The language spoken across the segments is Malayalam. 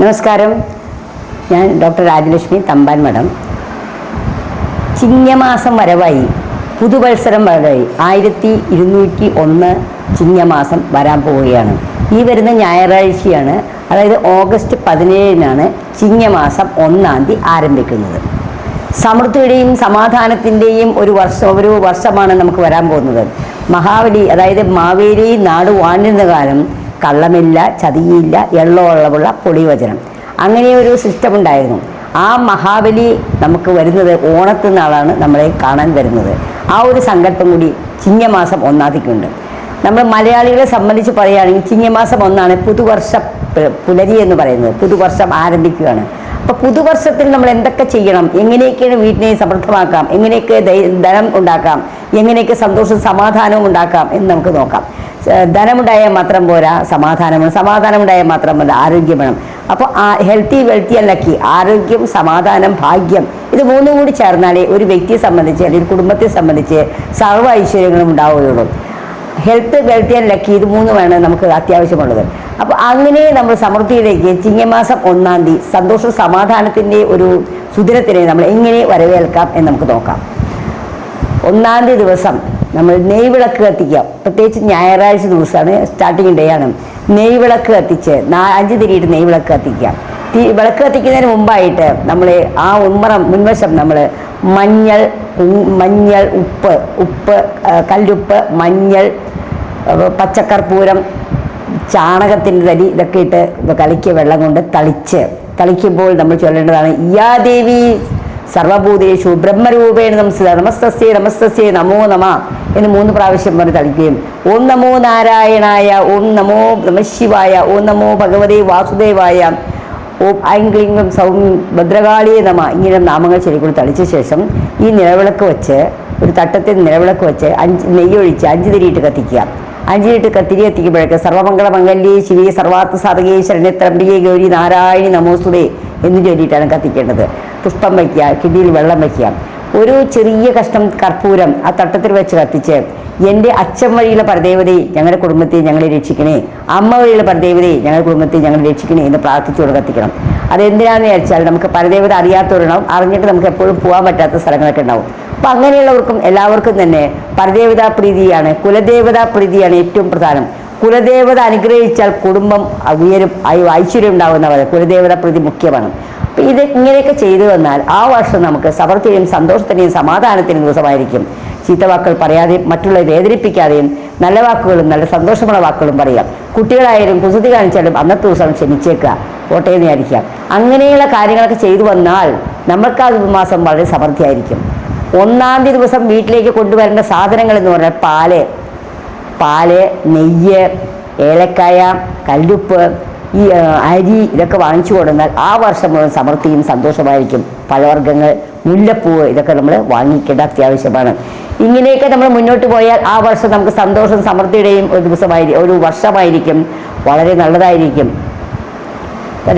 നമസ്കാരം. ഞാൻ ഡോക്ടർ രാജലക്ഷ്മി തമ്പാൻ മഠം ചിങ്ങമാസം വരവായി. പുതുവത്സരം വരവായി. ആയിരത്തി ഇരുന്നൂറ്റി ഒന്ന് ചിങ്ങമാസം വരാൻ പോവുകയാണ്. ഈ വരുന്ന ഞായറാഴ്ചയാണ് അതായത് ഓഗസ്റ്റ് പതിനേഴിനാണ് ചിങ്ങമാസം ഒന്നാം തീയതി ആരംഭിക്കുന്നത്. സമൃദ്ധിയുടെയും സമാധാനത്തിന്റെയും ഒരു വർഷം ഒരു വർഷമാണ് നമുക്ക് വരാൻ പോകുന്നത്. മഹാബലി അതായത് മാവേലി നാട് വാണിരുന്ന കാലം കള്ളമില്ല ചതിയില്ല എള്ളമുള്ള പൊളിവചനം അങ്ങനെ ഒരു സിസ്റ്റം ഉണ്ടായിരുന്നു. ആ മഹാബലി നമുക്ക് വരുന്നത് ഓണത്തിൽ നാളാണ് നമ്മളെ കാണാൻ വരുന്നത്. ആ ഒരു സങ്കല്പം കൂടി ചിങ്ങമാസം ഒന്നാതിക്കുണ്ട് നമ്മൾ മലയാളികളെ സംബന്ധിച്ച് പറയുകയാണെങ്കിൽ ചിങ്ങമാസം ഒന്നാണ് പുതുവർഷ പുലരി എന്ന് പറയുന്നത്. പുതുവർഷം ആരംഭിക്കുകയാണ്. അപ്പോൾ പുതുവർഷത്തിൽ നമ്മൾ എന്തൊക്കെ ചെയ്യണം? എങ്ങനെയൊക്കെയാണ് വീട്ടിനെ സമൃദ്ധമാക്കാം? എങ്ങനെയൊക്കെ ധനം ഉണ്ടാക്കാം? എങ്ങനെയൊക്കെ സന്തോഷവും സമാധാനവും ഉണ്ടാക്കാം എന്ന് നമുക്ക് നോക്കാം. ധനമുണ്ടായാൽ മാത്രം പോരാ സമാധാനം വേണം സമാധാനമുണ്ടായാൽ മാത്രം പോരാ ആരോഗ്യം വേണം. അപ്പോൾ ആ ഹെൽത്തി വെൽത്തി ആൻഡ് ലക്കി ആരോഗ്യം സമാധാനം ഭാഗ്യം ഇത് മൂന്നും കൂടി ചേർന്നാലേ ഒരു വ്യക്തിയെ സംബന്ധിച്ച് അല്ലെങ്കിൽ കുടുംബത്തെ സംബന്ധിച്ച് സർവ ഐശ്വര്യങ്ങളും ഉണ്ടാവുകയുള്ളൂ. ഹെൽത്ത് വെൽത്തി ആൻഡ് ലക്കി ഇത് മൂന്നുമാണ് നമുക്ക് അത്യാവശ്യമുള്ളത്. അപ്പോൾ അങ്ങനെ നമ്മൾ സമൃദ്ധിയിലേക്ക് ചിങ്ങമാസം ഒന്നാം തീയതി സന്തോഷ സമാധാനത്തിന്റെ ഒരു സുദിനത്തിനെ നമ്മൾ എങ്ങനെ വരവേൽക്കാം എന്ന് നമുക്ക് നോക്കാം. ഒന്നാം തീയതി ദിവസം നമ്മൾ നെയ് വിളക്ക് കത്തിക്കാം. പ്രത്യേകിച്ച് ഞായറാഴ്ച ദിവസമാണ് സ്റ്റാർട്ടിങ് ഡേ ആണ്. നെയ് വിളക്ക് കത്തിച്ച് അഞ്ച് തിരിയിട്ട് നെയ് വിളക്ക് കത്തിക്കാം. തീ വിളക്ക് കത്തിക്കുന്നതിന് മുമ്പായിട്ട് നമ്മൾ ആ ഉമ്മറം മുൻവശം നമ്മൾ മഞ്ഞൾ മഞ്ഞൾ ഉപ്പ് ഉപ്പ് കല്ലുപ്പ് മഞ്ഞൾ പച്ചക്കർപ്പൂരം ചാണകത്തിന്റെ തരി ഇതൊക്കെ ഇട്ട് കലക്കിയ വെള്ളം കൊണ്ട് തളിച്ച് തളിക്കുമ്പോൾ നമ്മൾ ചൊല്ലേണ്ടതാണ് യാ ദേവി സർവഭൂതേഷു ബ്രഹ്മരൂപേണ നമസ്ത നമസ്തസ്യേ നമസ്തസ്യേ നമോ നമ എന്ന് മൂന്ന് പ്രാവശ്യം പറഞ്ഞ് തളിക്കുകയും ഓം നമോ നാരായണായ ഓം നമോ നമശിവായ ഓം നമോ ഭഗവതേ വാസുദേവായ ഓം ഐംഗ്ലിംഗം സൗമ്യം ഭദ്രകാളിയെ നമ ഇങ്ങനെ നാമങ്ങൾ ശരിക്കും തളിച്ച ശേഷം ഈ നിലവിളക്ക് വെച്ച് ഒരു തട്ടത്തിൽ നിലവിളക്ക് വെച്ച് അഞ്ച് നെയ്യൊഴിച്ച് അഞ്ച് തിരിയിട്ട് കത്തിക്കുക. അഞ്ചിലിട്ട് കത്തിരി എത്തിക്കുമ്പോഴേക്ക് സർവമംഗള മംഗല്യേ ശിവേ സർവാർത്ഥ സാധകേ ശരണ്യത്രംബികേ ഗൗരി നാരായണി നമോസ്തുതേ. എന്ന് ചൊല്ലിയിട്ടാണ് കത്തിക്കേണ്ടത്. പുഷ്പം വയ്ക്കുക കിടിയിൽ വെള്ളം വയ്ക്കുക. ഒരു ചെറിയ കഷ്ണം കർപ്പൂരം ആ തട്ടത്തിൽ വെച്ച് കത്തിച്ച് എന്റെ അച്ഛൻ വഴിയുള്ള പരദേവതയെ ഞങ്ങളുടെ കുടുംബത്തെ ഞങ്ങളെ രക്ഷിക്കണേ. അമ്മ വഴിയുള്ള പരദേവതയെ ഞങ്ങളുടെ കുടുംബത്തെ ഞങ്ങളെ രക്ഷിക്കണേ എന്ന് പ്രാർത്ഥിച്ചുകൊണ്ട് കത്തിക്കണം. അതെന്തിനാണെന്ന് വിചാരിച്ചാൽ നമുക്ക് പരദേവത അറിയാത്തവരുണ്ടാവും. അറിഞ്ഞിട്ട് നമുക്ക് എപ്പോഴും പോകാൻ പറ്റാത്ത സ്ഥലങ്ങളൊക്കെ ഉണ്ടാവും. അപ്പം അങ്ങനെയുള്ളവർക്കും എല്ലാവർക്കും തന്നെ പരദേവതാ പ്രീതിയാണ് കുലദേവതാ പ്രീതിയാണ് ഏറ്റവും പ്രധാനം. കുലദേവത അനുഗ്രഹിച്ചാൽ കുടുംബം ഉയരും ഐശ്വര്യം ഉണ്ടാകുന്ന പറയാം കുലദേവത പ്രതി മുഖ്യമാണ്. അപ്പം ഇത് ഇങ്ങനെയൊക്കെ ചെയ്തു വന്നാൽ ആ വർഷം നമുക്ക് സമൃദ്ധിയും സന്തോഷത്തിന്റെയും സമാധാനത്തിന്റെയും ദിവസമായിരിക്കും. ചീത്തവാക്കുകൾ പറയാതെയും മറ്റുള്ളവരെ വേദനിപ്പിക്കാതെയും നല്ല വാക്കുകളും നല്ല സന്തോഷമുള്ള വാക്കുകളും പറയാം. കുട്ടികളായാലും കുസൃതി കാണിച്ചാലും അന്നത്തെ ദിവസം ക്ഷമിച്ചേക്കുക. കോട്ടയം വിചാരിക്കാം അങ്ങനെയുള്ള കാര്യങ്ങളൊക്കെ ചെയ്തു വന്നാൽ നമ്മൾക്ക് ആ മാസം വളരെ സമൃദ്ധിയായിരിക്കും. ഒന്നാം തീയതി ദിവസം വീട്ടിലേക്ക് കൊണ്ടുവരേണ്ട സാധനങ്ങൾ എന്ന് പറഞ്ഞാൽ പാൽ. പാൽ നെയ്യ് ഏലക്കായ കല്ലുപ്പ് ഈ അരി ഇതൊക്കെ വാങ്ങിച്ചു കൊടുന്നാൽ ആ വർഷം മുഴുവൻ സമൃദ്ധിയും സന്തോഷമായിരിക്കും. പഴവർഗങ്ങൾ മുല്ലപ്പൂവ് ഇതൊക്കെ നമ്മൾ വാങ്ങിക്കേണ്ട അത്യാവശ്യമാണ്. ഇങ്ങനെയൊക്കെ നമ്മൾ മുന്നോട്ട് പോയാൽ ആ വർഷം നമുക്ക് സന്തോഷം സമൃദ്ധിയുടെയും ഒരു ദിവസമായി ഒരു വർഷമായിരിക്കും. വളരെ നല്ലതായിരിക്കും.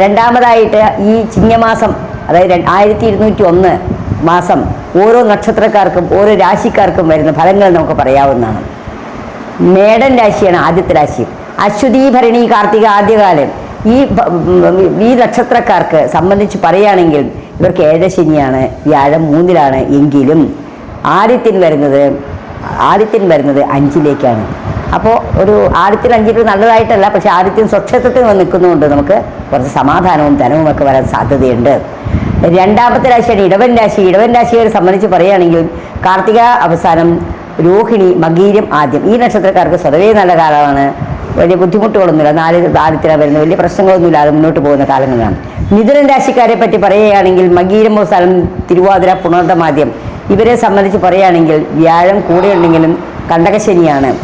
രണ്ടാമതായിട്ട് ഈ ചിങ്ങമാസം അതായത് ആയിരത്തി ഇരുന്നൂറ്റി ഒന്ന് മാസം ഓരോ നക്ഷത്രക്കാർക്കും ഓരോ രാശിക്കാർക്കും വരുന്ന ഫലങ്ങൾ നമുക്ക് പറയാവുന്നതാണ്. മേടൻ രാശിയാണ് ആദ്യത്തെ രാശി. അശ്വതി ഭരണി കാർത്തിക ആദ്യകാലം. ഈ ഈ നക്ഷത്രക്കാർക്ക് സംബന്ധിച്ച് പറയുകയാണെങ്കിൽ ഇവർക്ക് ഏഴശനിയാണ് വ്യാഴം മൂന്നിലാണ് എങ്കിലും ആദിത്യൻ വരുന്നത് ആദിത്യൻ വരുന്നത് അഞ്ചിലേക്കാണ്. അപ്പോൾ ഒരു ആദിത്യൻ അഞ്ചിൽ നല്ലതായിട്ടല്ല പക്ഷേ ആദിത്യൻ സ്വക്ഷേത്രത്തിൽ വന്ന് നിൽക്കുന്നതുകൊണ്ട് നമുക്ക് കുറച്ച് സമാധാനവും ധനവും ഒക്കെ വരാൻ സാധ്യതയുണ്ട്. രണ്ടാമത്തെ രാശിയാണ് ഇടവൻ രാശി. ഇടവൻ രാശിയെ സംബന്ധിച്ച് പറയുകയാണെങ്കിൽ കാർത്തിക അവസാനം രോഹിണി മകീരം ആദ്യം. ഈ നക്ഷത്രക്കാർക്ക് സ്വതവേ നല്ല കാലമാണ്. വലിയ ബുദ്ധിമുട്ടുകളൊന്നുമില്ല. നാല് ദാരിദ്ര്യം വരുന്ന വലിയ പ്രശ്നങ്ങളൊന്നുമില്ലാതെ മുന്നോട്ട് പോകുന്ന കാലങ്ങളാണ്. മിഥുനൻ രാശിക്കാരെ പറ്റി പറയുകയാണെങ്കിൽ മകീരം അവസാനം തിരുവാതിര പുണർദമാദ്യം. ഇവരെ സംബന്ധിച്ച് പറയുകയാണെങ്കിൽ വ്യാഴം കൂടെയുണ്ടെങ്കിലും കണ്ടകശനിയാണ്.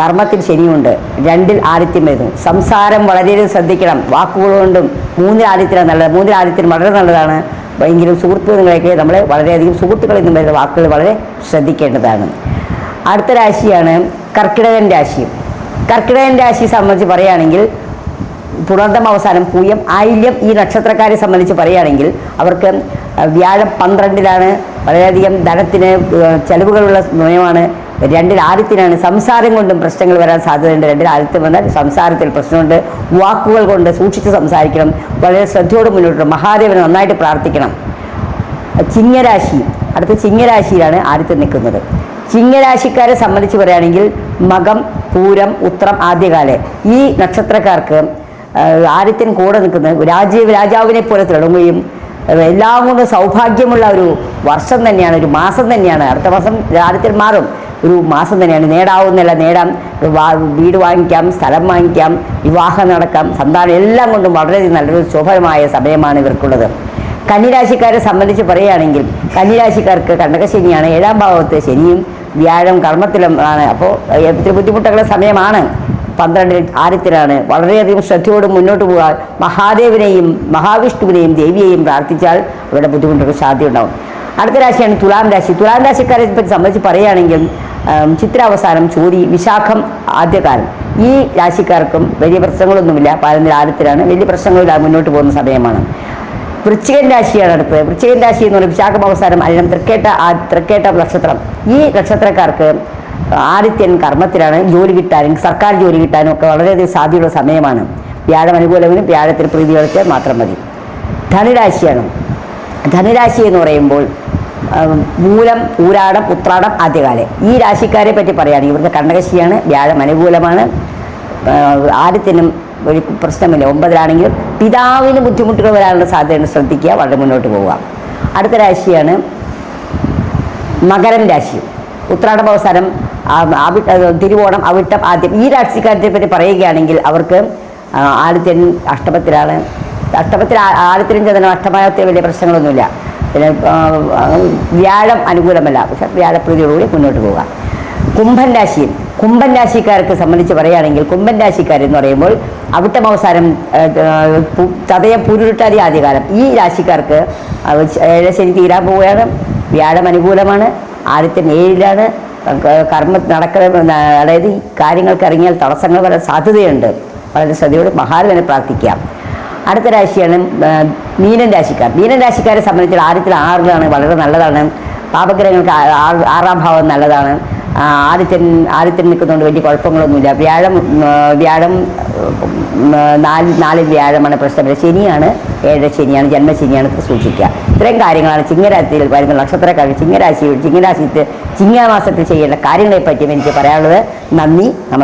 കർമ്മത്തിൽ ശനിയുണ്ട്. രണ്ടിൽ ആദിത്യം വരുന്നു. സംസാരം വളരെയധികം ശ്രദ്ധിക്കണം. വാക്കുകൾ കൊണ്ടും മൂന്നിൽ ആദിത്യം നല്ലത്. മൂന്നിൽ ആദിത്യം വളരെ നല്ലതാണ്. എങ്കിലും സുഹൃത്തുക്കളൊക്കെ നമ്മളെ വളരെയധികം സുഹൃത്തുക്കളിൽ നിന്നും വരുന്ന വാക്കുകൾ വളരെ ശ്രദ്ധിക്കേണ്ടതാണ്. അടുത്ത രാശിയാണ് കർക്കിടകൻ രാശി. കർക്കിടകൻ രാശി സംബന്ധിച്ച് പറയുകയാണെങ്കിൽ പുണർദം അവസാനം പൂയം ആയില്യം ഈ നക്ഷത്രക്കാരെ സംബന്ധിച്ച് പറയുകയാണെങ്കിൽ അവർക്ക് വ്യാഴം പന്ത്രണ്ടിലാണ് വളരെയധികം ധനത്തിന് ചെലവുകളുള്ള സമയമാണ്. രണ്ടിൽ ആദ്യത്തിനാണ് സംസാരം കൊണ്ടും പ്രശ്നങ്ങൾ വരാൻ സാധ്യതയുണ്ട്. രണ്ടിൽ ആദ്യത്തെ വന്നാൽ സംസാരത്തിൽ പ്രശ്നമുണ്ട്. വാക്കുകൾ കൊണ്ട് സൂക്ഷിച്ച് സംസാരിക്കണം. വളരെ ശ്രദ്ധയോടെ മുന്നോട്ട് മഹാദേവനെ നന്നായിട്ട് പ്രാർത്ഥിക്കണം. ചിങ്ങരാശി. അടുത്ത ചിങ്ങരാശിയിലാണ് ആദ്യത്തെ നിൽക്കുന്നത്. ചിങ്ങരാശിക്കാരെ സംബന്ധിച്ച് പറയുകയാണെങ്കിൽ മകം പൂരം ഉത്രം ആദ്യകാല. ഈ നക്ഷത്രക്കാർക്ക് ആദ്യത്തിൻ കൂടെ നിൽക്കുന്നത് രാജീവ് രാജാവിനെ പോലെ തിളങ്ങുകയും എല്ലാം കൊണ്ടും സൗഭാഗ്യമുള്ള ഒരു വർഷം തന്നെയാണ് ഒരു മാസം തന്നെയാണ്. അടുത്ത മാസം ആദ്യത്തിൽ മാറും. ഒരു മാസം തന്നെയാണ്. നേടാവുന്നില്ല നേടാം. വീട് വാങ്ങിക്കാം സ്ഥലം വാങ്ങിക്കാം വിവാഹം നടക്കാം സന്താനം എല്ലാം കൊണ്ടും വളരെ നല്ലൊരു ശോഭനമായ സമയമാണ് ഇവർക്കുള്ളത്. കന്നിരാശിക്കാരെ സംബന്ധിച്ച് പറയുകയാണെങ്കിൽ കന്നിരാശിക്കാർക്ക് കണ്ടകശനിയാണ് ഏഴാം ഭാവത്ത് ശനിയും വ്യാഴം കർമ്മത്തിലും ആണ്. അപ്പോൾ ഒത്തിരി ബുദ്ധിമുട്ടുള്ള സമയമാണ്. പന്ത്രണ്ടിൽ ആരത്തിലാണ്. വളരെയധികം ശ്രദ്ധയോട് മുന്നോട്ട് പോകാൻ മഹാദേവനെയും മഹാവിഷ്ണുവിനെയും ദേവിയെയും പ്രാർത്ഥിച്ചാൽ അവരുടെ ബുദ്ധിമുട്ടുകൾ സാധ്യതയുണ്ടാവും. അടുത്ത രാശിയാണ് തുലാം രാശി. തുലാം രാശിക്കാരെ പറ്റി സംബന്ധിച്ച് പറയുകയാണെങ്കിൽ ചിത്രാവസാനം ചോതി വിശാഖം ആദ്യകാലം. ഈ രാശിക്കാർക്കും വലിയ പ്രശ്നങ്ങളൊന്നുമില്ല. പതിനൊന്നിൽ ആദ്യത്തിലാണ്. വലിയ പ്രശ്നങ്ങളില്ലാതെ മുന്നോട്ട് പോകുന്ന സമയമാണ്. വൃശ്ചികൻ രാശിയാണ് അടുത്തത്. വൃശ്ചികൻ രാശി എന്ന് പറയുന്നത് വിശാഖം അവസാനം അല്ലെങ്കിൽ തൃക്കേട്ട തൃക്കേട്ട നക്ഷത്രം. ഈ നക്ഷത്രക്കാർക്ക് ആദിത്യൻ കർമ്മത്തിലാണ് ജോലി കിട്ടാനും സർക്കാർ ജോലി കിട്ടാനും ഒക്കെ വളരെയധികം സാധ്യതയുള്ള സമയമാണ്. വ്യാഴം അനുകൂലവിനും വ്യാഴത്തിന് പ്രീതി വളർത്തിയാൽ മാത്രം മതി. ധനുരാശിയാണ്. ധനുരാശി എന്ന് പറയുമ്പോൾ മൂലം ഊരാടം ഉത്രാടം ആദ്യകാലം. ഈ രാശിക്കാരെ പറ്റി പറയുകയാണെങ്കിൽ ഇവർക്ക് കണ്ടകശിയാണ് വ്യാഴം അനുകൂലമാണ്. ആദ്യത്തിനും ഒരു പ്രശ്നമില്ല. ഒമ്പതിലാണെങ്കിലും പിതാവിന് ബുദ്ധിമുട്ടുകൾ വരാനുള്ള സാധ്യതയുണ്ട്. ശ്രദ്ധിക്കുക വളരെ മുന്നോട്ട് പോവുക. അടുത്ത രാശിയാണ് മകരം രാശി. ഉത്രാടം അവസാനം തിരുവോണം അവിട്ടം ആദ്യം. ഈ രാശിക്കാരത്തെ പറ്റി പറയുകയാണെങ്കിൽ അവർക്ക് ആദ്യത്തിനും അഷ്ടമത്തിലാണ്. അഷ്ടമത്തിൽ ആദ്യത്തിനും ചന്ദ്രനും അഷ്ടമത്തെ വലിയ പ്രശ്നങ്ങളൊന്നുമില്ല. പിന്നെ വ്യാഴം അനുകൂലമല്ല. പക്ഷെ വ്യാഴപ്രീതിയോടുകൂടി മുന്നോട്ട് പോവുക കുംഭൻ രാശിയിൽ കുംഭൻ രാശിക്കാർക്ക് സംബന്ധിച്ച് പറയുകയാണെങ്കിൽ കുംഭൻ രാശിക്കാർ എന്ന് പറയുമ്പോൾ അവിട്ടം അവസാനം ചതയം പുരുട്ടാതി ആദ്യകാലം. ഈ രാശിക്കാർക്ക് ശനി തീരാൻ പോവുകയാണ്. വ്യാഴം അനുകൂലമാണ്. ആദ്യത്തെ ഏഴിലാണ്. കർമ്മ നടക്കുന്ന അതായത് കാര്യങ്ങൾക്ക് ഇറങ്ങിയാൽ തടസ്സങ്ങൾ വരാൻ സാധ്യതയുണ്ട്. വളരെ ശ്രദ്ധയോടെ മഹാരനെ പ്രാർത്ഥിക്കാം. അടുത്ത രാശിയാണ് മീനൻ രാശിക്കാർ. മീനൻ രാശിക്കാരെ സംബന്ധിച്ച് ആദ്യത്തിൽ ആറിലാണ് വളരെ നല്ലതാണ്. പാപഗ്രഹങ്ങൾക്ക് ആറാം ഭാവം നല്ലതാണ്. ആദിത്യൻ ആദിത്യൻ നിൽക്കുന്നതുകൊണ്ട് വലിയ കുഴപ്പങ്ങളൊന്നുമില്ല. വ്യാഴം വ്യാഴം നാല് നാല് വ്യാഴമാണ് പ്രശ്നമില്ല ശനിയാണ് ഏഴ് ശനിയാണ് ജന്മശനിയാണ് സൂക്ഷിക്കുക. ഇത്രയും കാര്യങ്ങളാണ് ചിങ്ങരാശിയിൽ വരുന്ന നക്ഷത്രക്കാർ ചിങ്ങരാശി ചിങ്ങരാശി ചിങ്ങമാസത്തിൽ ചെയ്യേണ്ട കാര്യങ്ങളെ പറ്റിയും എനിക്ക് പറയാനുള്ളത്. നന്ദി